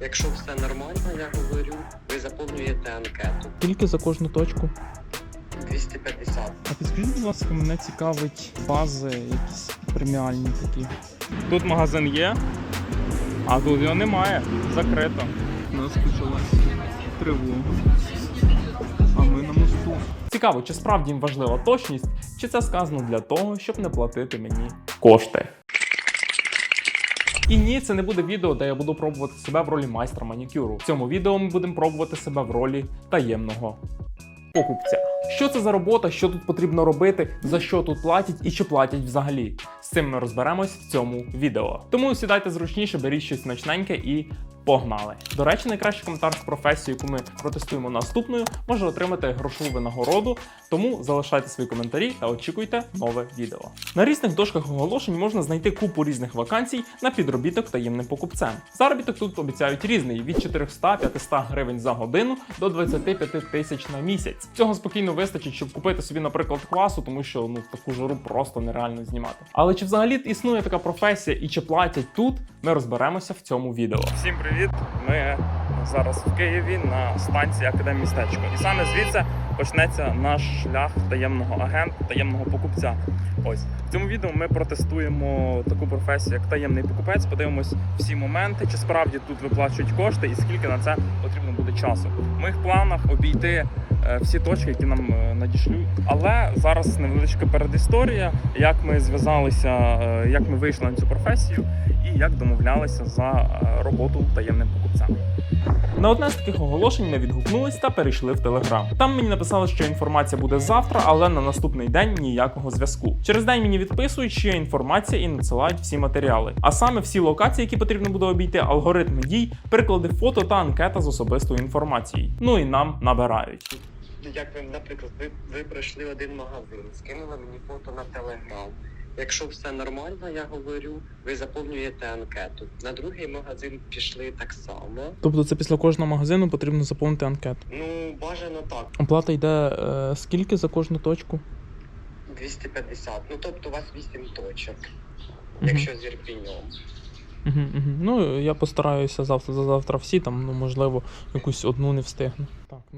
Якщо все нормально, я говорю, ви заповнюєте анкету. Тільки за кожну точку. 250. А підскажіть, будь ласка, мене цікавить бази, якісь преміальні такі. Тут магазин є, а тут його немає. Закрито. У нас почалась тривога. А ми на мосту. Цікаво, чи справді їм важлива точність, чи це сказано для того, щоб не платити мені кошти. І ні, це не буде відео, де я буду пробувати себе в ролі майстра манікюру. В цьому відео ми будемо пробувати себе в ролі таємного покупця. Що це за робота, що тут потрібно робити, за що тут платять і чи платять взагалі? З цим ми розберемось в цьому відео. Тому сідайте зручніше, беріть щось смачненьке і. Погнали! До речі, найкращий коментар з професії, яку ми протестуємо наступною, може отримати грошову винагороду. Тому залишайте свої коментарі та очікуйте нове відео. На різних дошках оголошень можна знайти купу різних вакансій на підробіток таємним покупцем. Заробіток тут обіцяють різний від 400-500 гривень за годину до 25 тисяч на місяць. Цього спокійно вистачить, щоб купити собі, наприклад, класу, тому що ну таку жару просто нереально знімати. Але чи взагалі існує така професія і чи платять тут? Ми розберемося в цьому відео. Всім привіт! Ми зараз в Києві на станції Академмістечко. І саме звідси почнеться наш шлях таємного агента, таємного покупця. Ось в цьому відео ми протестуємо таку професію, як таємний покупець. Подивимось всі моменти, чи справді тут виплачують кошти, і скільки на це потрібно буде часу. В моїх планах обійти е, всі точки, які нам надішлють. Але зараз невеличка передісторія, як ми зв'язалися, е, як ми вийшли на цю професію і як домовлялися за е, роботу таємним покупцем. На одне з таких оголошень ми відгукнулись та перейшли в Телеграм. Там мені написали, що інформація буде завтра, але на наступний день ніякого зв'язку. Через день мені відписують, що є інформація і надсилають всі матеріали. А саме всі локації, які потрібно буде обійти, алгоритми дій, приклади фото та анкета з особистою інформацією. Ну і нам набирають. Як ви, наприклад, ви, ви пройшли один магазин, скинули мені фото на телеграм. Якщо все нормально, я говорю, ви заповнюєте анкету. На другий магазин пішли так само. Тобто, це після кожного магазину потрібно заповнити анкету. Ну, бажано так, Оплата йде е, скільки за кожну точку? 250. Ну тобто у вас 8 точок, Мгм. якщо з Ірпіньом. Угу, угу. Ну, я постараюся завтра за завтра всі, там, ну, можливо, якусь одну не встигну.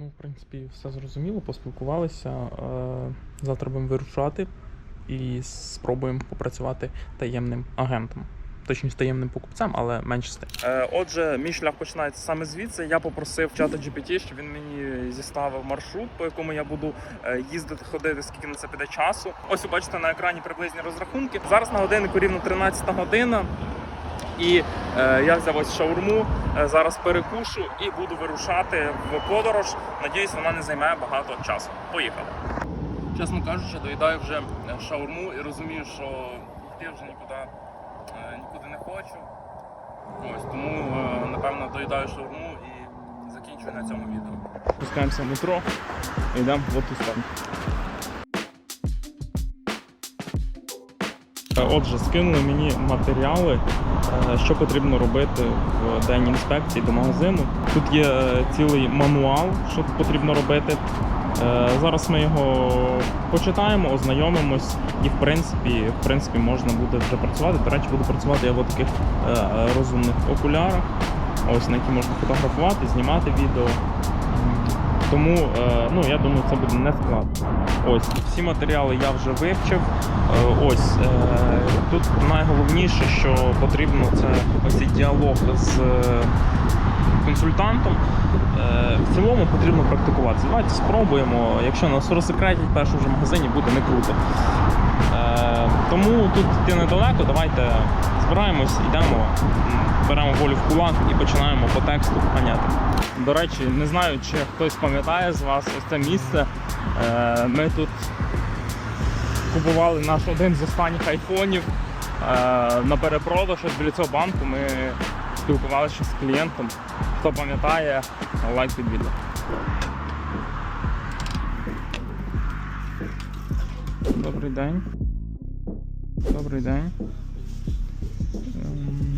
Ну, в принципі, все зрозуміло, поспілкувалися. Е, завтра будемо вирушати і спробуємо попрацювати таємним агентом. Точніше, таємним покупцем, але менше з тим. Е, отже, мій шлях починається саме звідси. Я попросив чата GPT, щоб він мені зіставив маршрут, по якому я буду е, їздити, ходити, скільки на це піде часу. Ось ви бачите на екрані приблизні розрахунки. Зараз на годиннику рівно 13 година. І е, я взяв ось шаурму, е, зараз перекушу і буду вирушати в подорож. Надіюсь, вона не займе багато часу. Поїхали. Чесно кажучи, доїдаю вже е, шаурму і розумію, що йти вже нікуди, е, нікуди не хочу. Ось тому, е, напевно, доїдаю шаурму і закінчую на цьому відео. Спускаємося в метро і йдемо в ту сторону. Отже, скинули мені матеріали, е, що потрібно робити в день інспекції до магазину. Тут є е, цілий мануал, що потрібно робити. Е, Зараз ми його почитаємо, ознайомимось, і в принципі, в принципі можна буде вже працювати. До речі, буду працювати я в таких е, е, розумних окулярах, ось на які можна фотографувати, знімати відео. Тому е, ну, я думаю, це буде не складно. Ось всі матеріали я вже вивчив. Е, Ось е, тут найголовніше, що потрібно, це ось цей діалог з консультантом. В цілому потрібно практикуватися. Давайте спробуємо. Якщо нас розсекретять в першому ж магазині, буде не круто. Тому тут йти недалеко, давайте збираємось, йдемо, беремо волю в кулак і починаємо по тексту ганяти. До речі, не знаю, чи хтось пам'ятає з вас ось це місце. Е, Ми тут купували наш один з останніх айфонів е, на перепродаж От біля цього банку. Ми спілкувалися з клієнтом. Хто пам'ятає, лайк під відео. Добрий день. Добрий день. Um,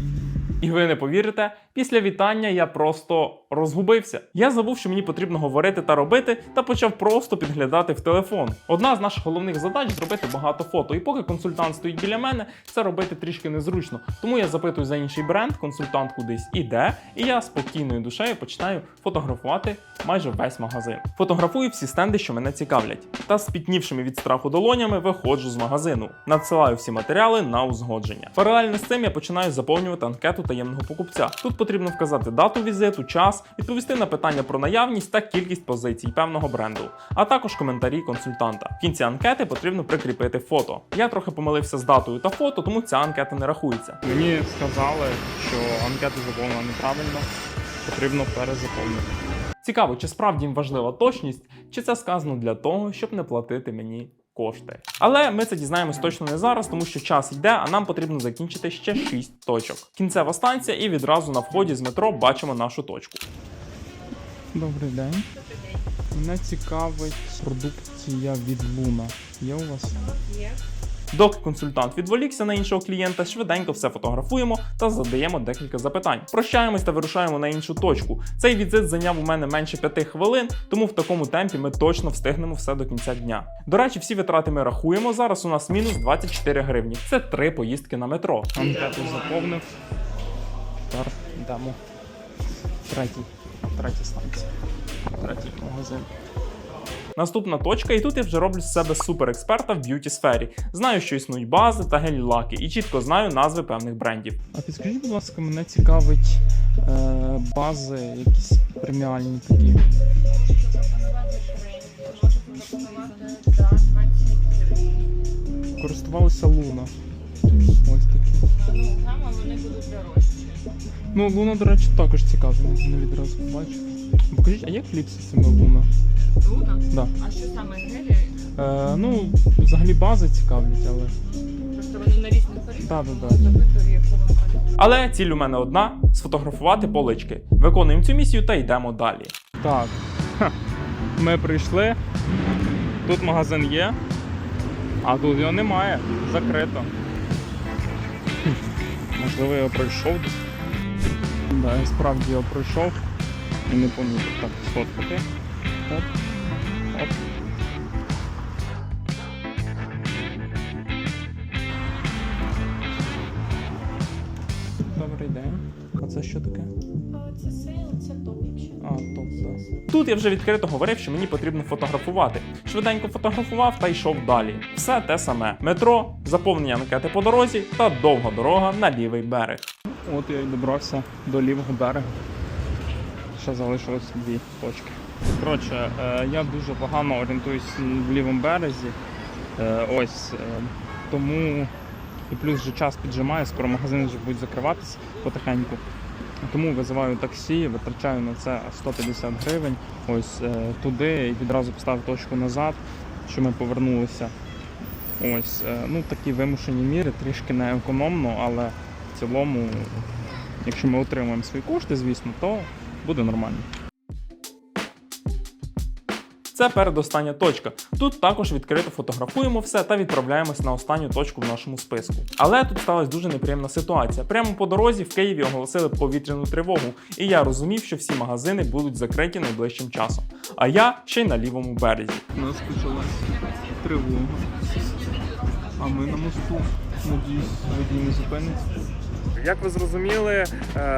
І ви не повірите, після вітання я просто розгубився. Я забув, що мені потрібно говорити та робити, та почав просто підглядати в телефон. Одна з наших головних задач зробити багато фото. І поки консультант стоїть біля мене, це робити трішки незручно. Тому я запитую за інший бренд, консультант кудись іде, і я спокійною душею починаю фотографувати майже весь магазин. Фотографую всі стенди, що мене цікавлять. Та спітнівшими від страху долонями виходжу з магазину. Надсилаю всі матеріали на узгодження. Паралельно з цим я починаю заповнювати анкету таємного покупця. Тут потрібно вказати дату візиту, час, відповісти на питання про наявність та кількість позицій певного бренду, а також коментарі консультанта. В кінці анкети потрібно прикріпити фото. Я трохи помилився з датою та фото, тому ця анкета не рахується. Мені сказали, що анкета заповнена неправильно, потрібно перезаповнити. Цікаво, чи справді їм важлива точність, чи це сказано для того, щоб не платити мені кошти. Але ми це дізнаємось точно не зараз, тому що час йде, а нам потрібно закінчити ще 6 точок. Кінцева станція, і відразу на вході з метро бачимо нашу точку. Добрий день. Мене цікавить продукція від Луна. Є у вас? Доки консультант відволікся на іншого клієнта, швиденько все фотографуємо та задаємо декілька запитань. Прощаємось та вирушаємо на іншу точку. Цей візит зайняв у мене менше 5 хвилин, тому в такому темпі ми точно встигнемо все до кінця дня. До речі, всі витрати ми рахуємо. Зараз у нас мінус 24 гривні. Це три поїздки на метро. Анкету заповнив. Тепер йдемо. Третій. Третя станція. Третій магазин. Наступна точка, і тут я вже роблю з себе суперексперта в б'юті сфері. Знаю, що існують бази та гель-лаки, і чітко знаю назви певних брендів. А підскажіть, будь ласка, мене цікавить е, бази якісь преміальні такі. Користувалися Луна. Ось такі. Гама вони будуть дорожчі. Ну, Луна, до речі, також цікаво, не відразу побачив. Покажіть, а як кліпси з цими Луна? Луна? Да. А що саме гелі? Е, ну, взагалі бази цікавлять, але. Просто вони на різних порівнях. Да, да, да. Запитую, вам. Але ціль у мене одна сфотографувати полички. Виконуємо цю місію та йдемо далі. Так. Ха. Ми прийшли. Тут магазин є, а тут його немає. Закрито. Можливо, я пройшов десь. Да, я справді його пройшов і не помітив. Так, сфоткати. Оп. Оп. Добрий день. А це що таке? Це сейл, це топ, якщо. А, топ, так. Тут я вже відкрито говорив, що мені потрібно фотографувати. Швиденько фотографував та йшов далі. Все те саме: метро, заповнення анкети по дорозі та довга дорога на лівий берег. От я і добрався до лівого берега. Ще залишилось дві точки. Коротше, е, я дуже погано орієнтуюсь в лівому березі. Е, ось е, тому і плюс вже час піджимає, скоро магазини вже будуть закриватись потихеньку. Тому визиваю таксі, витрачаю на це 150 гривень. Ось туди і відразу поставив точку назад, що ми повернулися. Ось, ну такі вимушені міри, трішки не економно, але в цілому, якщо ми отримаємо свої кошти, звісно, то буде нормально. Це передостання точка. Тут також відкрито фотографуємо все та відправляємось на останню точку в нашому списку. Але тут сталася дуже неприємна ситуація. Прямо по дорозі в Києві оголосили повітряну тривогу, і я розумів, що всі магазини будуть закриті найближчим часом. А я ще й на лівому березі. У нас почалась тривога. А ми на мосту. Надіюсь, водій не зупиниться. Як ви зрозуміли, е,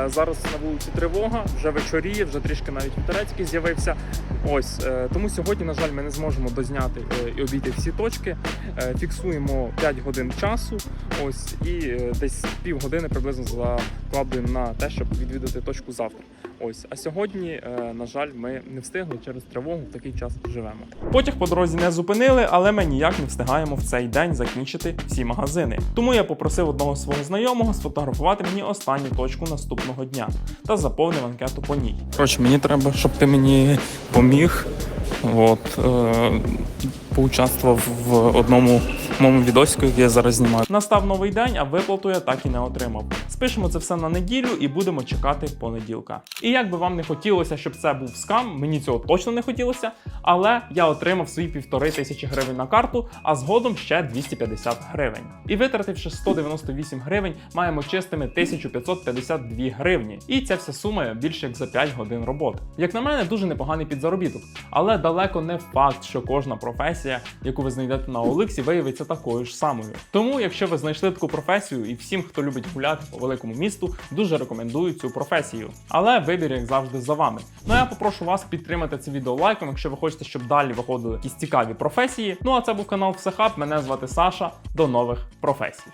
зараз на вулиці тривога, вже вечоріє, вже трішки навіть вітерецький з'явився. Ось е, тому сьогодні, на жаль, ми не зможемо дозняти е, і обійти всі точки. Фіксуємо 5 годин часу. Ось і десь півгодини приблизно закладуємо на те, щоб відвідати точку завтра. Ось, а сьогодні, на жаль, ми не встигли через тривогу в такий час живемо. Потяг по дорозі не зупинили, але ми ніяк не встигаємо в цей день закінчити всі магазини. Тому я попросив одного свого знайомого сфотографувати мені останню точку наступного дня та заповнив анкету по ній. Коротше, мені треба, щоб ти мені поміг. От, е, поучаствував в одному моєму відосику, який я зараз знімаю. Настав новий день, а виплату я так і не отримав. Спишемо це все на неділю і будемо чекати понеділка. І як би вам не хотілося, щоб це був скам, мені цього точно не хотілося, але я отримав свої півтори тисячі гривень на карту, а згодом ще 250 гривень. І витративши 198 гривень, маємо чистими 1552 гривні. І ця вся сума більше як за 5 годин роботи. Як на мене, дуже непоганий підзаробіток, але далеко не факт, що кожна професія, яку ви знайдете на Оликсі, виявиться такою ж самою. Тому, якщо ви знайшли таку професію, і всім, хто любить гуляти по великому місту, дуже рекомендую цю професію. Але вибір, як завжди, за вами. Ну а я попрошу вас підтримати це відео лайком, якщо ви хочете, щоб далі виходили якісь цікаві професії. Ну а це був канал Всехаб. Мене звати Саша. До нових професій.